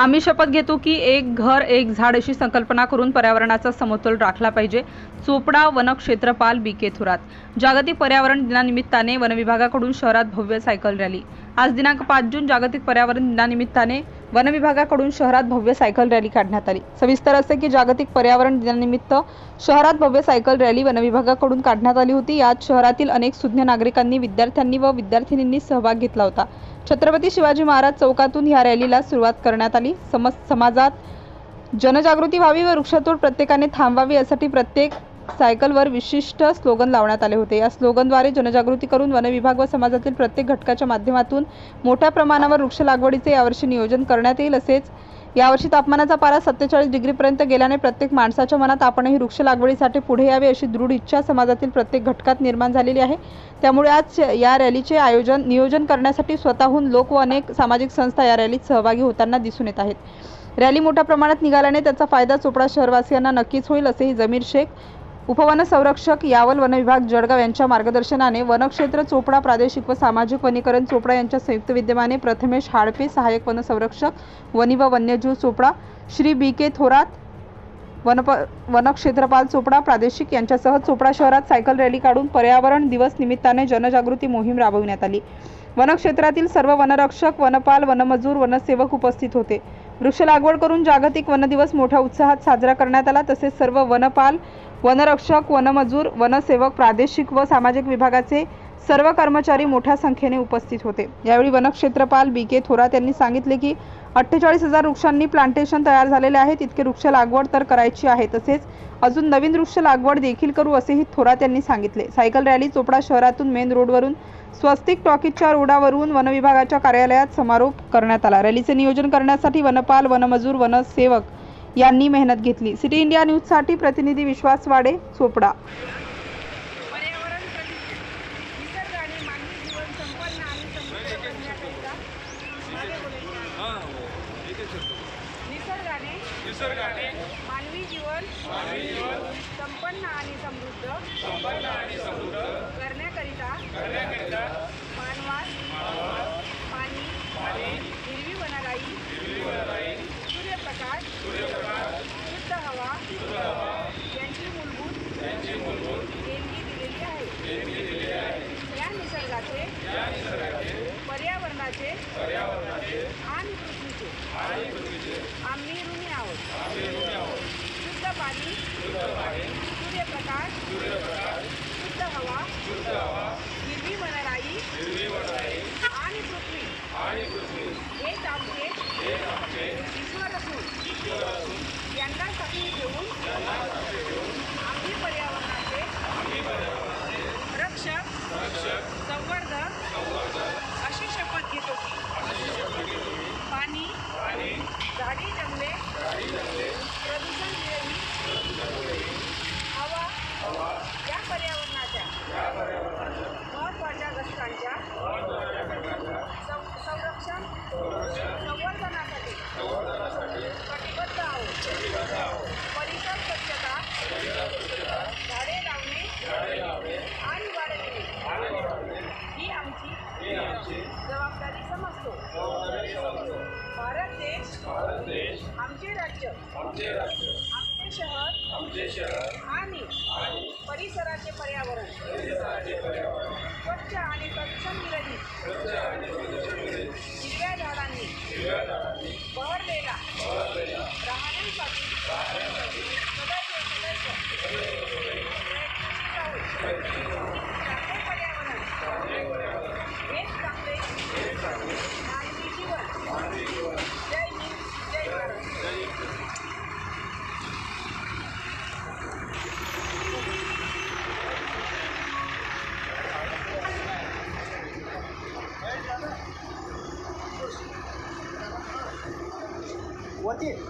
आम्ही शपथ घेतो की एक घर एक झाड अशी संकल्पना करून पर्यावरणाचा समतोल राखला पाहिजे. चोपडा वनक्षेत्रपाल बी. के. थोरात. जागतिक पर्यावरण दिनानिमित्ताने वनविभागाकडून शहरात भव्य सायकल रॅली. आज दिनांक पाच जून जागतिक पर्यावरण दिनानिमित्ताने वनविभागाकडून शहरात भव्य सायकल रॅली काढण्यात आली. सविस्तर असे की जागतिक पर्यावरण दिनानिमित्त शहरात भव्य सायकल रॅली वनविभागाकडून काढण्यात आली होती. यात शहरातील अनेक सुज्ञ नागरिकांनी विद्यार्थ्यांनी व विद्यार्थिनींनी सहभाग घेतला होता. छत्रपती शिवाजी महाराज चौकातून ह्या रॅलीला सुरुवात करण्यात आली. समज समाजात जनजागृती व्हावी व वृक्षतोड प्रत्येकाने थांबवावी यासाठी प्रत्येक सायकलवर विशिष्ट स्लोगन लावण्यात आले होते. या स्लोगनद्वारे जनजागृती करून वनविभाग व समाजातील प्रत्येक घटकाच्या माध्यमातून मोठ्या प्रमाणावर वृक्ष लागवडीचे यावर्षी नियोजन करण्यात येईल असेच यावर्षी तापमानाचा पारा सत्तेचाळीस डिग्रीपर्यंत गेल्याने प्रत्येक माणसाच्या मनात आपणही वृक्ष लागवडीसाठी पुढे यावे अशी दृढ इच्छा समाजातील प्रत्येक घटकात निर्माण झालेली आहे. त्यामुळे आज या रॅलीचे आयोजन नियोजन करण्यासाठी स्वतःहून लोक व अनेक सामाजिक संस्था या रॅलीत सहभागी होताना दिसून येत आहेत. रॅली मोठ्या प्रमाणात निघाल्याने त्याचा फायदा चोपडा शहरवासियांना नक्कीच होईल असेही जमीर शेख उपवन संरक्षक यावल वनविभाग जळगाव यांच्या मार्गदर्शनाने वनक्षेत्र चोपडा प्रादेशिक व सामाजिक वनीकरण चोपडा यांच्या संयुक्त विद्यमाने प्रथमेश हाडपे सहाय्यक वनसंरक्षक वनी व वन्यजीव चोपडा श्री बी के थोरात वनप वनक्षेत्रपाल चोपडा प्रादेशिक यांच्यासह चोपडा शहरात सायकल रॅली काढून पर्यावरण दिवस निमित्ताने जनजागृती मोहीम राबविण्यात आली. वनक्षेत्रातील सर्व वनरक्षक वनपाल वनमजूर वनसेवक उपस्थित होते. वृक्ष लागवड करून जागतिक वन दिवस मोठ्या उत्साहात साजरा करण्यात आला. तसेच सर्व वनपाल वनरक्षक वनमजूर वनसेवक प्रादेशिक व सामाजिक विभागाचे सर्व कर्मचारी मोठ्या संख्येने उपस्थित होते. यावेळी वनक्षेत्रपाल बी के थोरात यांनी सांगितले की अठ्ठेचाळीस हजार वृक्षांनी प्लांटेशन तयार झालेले आहे. तितके वृक्ष लागवड तर करायची आहे. तसेच अजून नवीन वृक्ष लागवड देखील करू असेही थोरात यांनी सांगितले. सायकल रॅली चोपडा शहरातून मेन रोडवरून स्वस्तिक टॉकीजच्या रोडावरून वनविभागाच्या कार्यालयात समारोप करण्यात आला. रॅलीचे नियोजन करण्यासाठी वनपाल वनमजूर वनसेवक यांनी मेहनत घेतली. सिटी इंडिया न्यूजसाठी प्रतिनिधी विश्वास वाडे चोपडा. निसर्गाने निसर्गाने मानवी जीवन मानवी जीवन संपन्न आणि समृद्ध. संपन्न आणि समृद्ध करण्याकरिता करण्याकरिता मानवास पाणी पाणी हिरवी वनराई हिरवी वनराई सूर्यप्रकाश सूर्यप्रकाश शुद्ध हवा शुद्ध हवा यांची मूलभूत यांची मूलभूत देणगी दिलेली आहे देणगी दिलेली आहे या निसर्गाचे या निसर्गाचे पर्यावरणाचे पर्यावरणाचे आणि पृथ्वीचे. आम्ही ऋणी आहोत. शुद्ध पाणी सूर्यप्रकाश सूर्यप्रकाश. शुद्ध हवा शुद्ध हवा. हिरवी वनराई हिरवी वनराई आणि पृथ्वी आणि पृथ्वी हेच आमचे हे आमचे ईश्वर असून ईश्वर असून यांना साथी घेऊन आम्ही पर्यावरणाचे आम्ही पर्यावरणाचे रक्षक रक्षक संवर्धक संवर्धक अशी शपथ घेतो की अशी शपथ घेतो की पाणी पाणी झाडी जंगले झाडी जंगले प्रदूषण विरहित हवा हवा या पर्यावरणाच्या या पर्यावरणाच्या महत्त्वाच्या घटकांच्या महत्त्वाच्या घटकांच्या सं- संरक्षण संवर्धनासाठी संवर्धनासाठी कटिबद्ध आहोत कटिबद्ध आहोत परिसर स्वच्छता परिसर स्वच्छता झाडे लावणे झाडे लावणे आणि वाढवणे आणि वाढवणे ही आमची ही आमची जबाबदारी समजतो जबाबदारी समजतो भारत देश भारत देश आमचे राज्य आमचे राज्य आमचे शहर आमचे शहर आणि आणि परिसराचे पर्यावरण. परिसराचे पर्यावरण. स्वच्छ आणि तत्सम विरहित पुढे